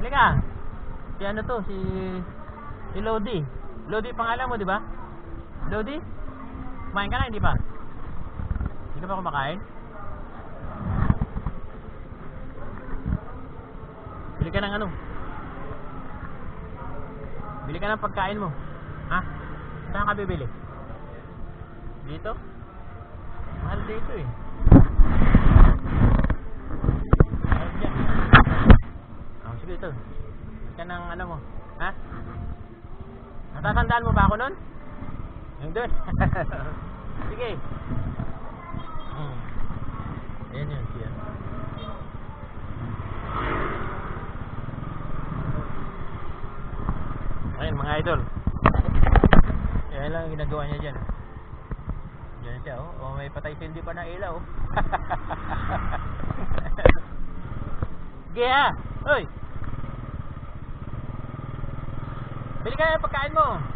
Halika. Si ano to, si... Si Lodi. Lodi pangalan mo, di ba? Lodi? Kumain ka na, hindi ba? Hindi ka pa kumakain? Bili ka ng ano? Bili ka ng pagkain mo. Ha? Saan ka bibili? Dito? Mahal dito eh. Mahal dyan. Sige ito. Bili ka ng ano mo. Ha? Natatandaan mo ba ako nun? Yung doon. sige. Hmm. Ayan yun siya. Ayun mga idol. Yan lang ang ginagawa niya dyan. Diyan siya oh. oh may patay sildi pa ng ilaw. ha. Hoy. Bili ka pagkain mo.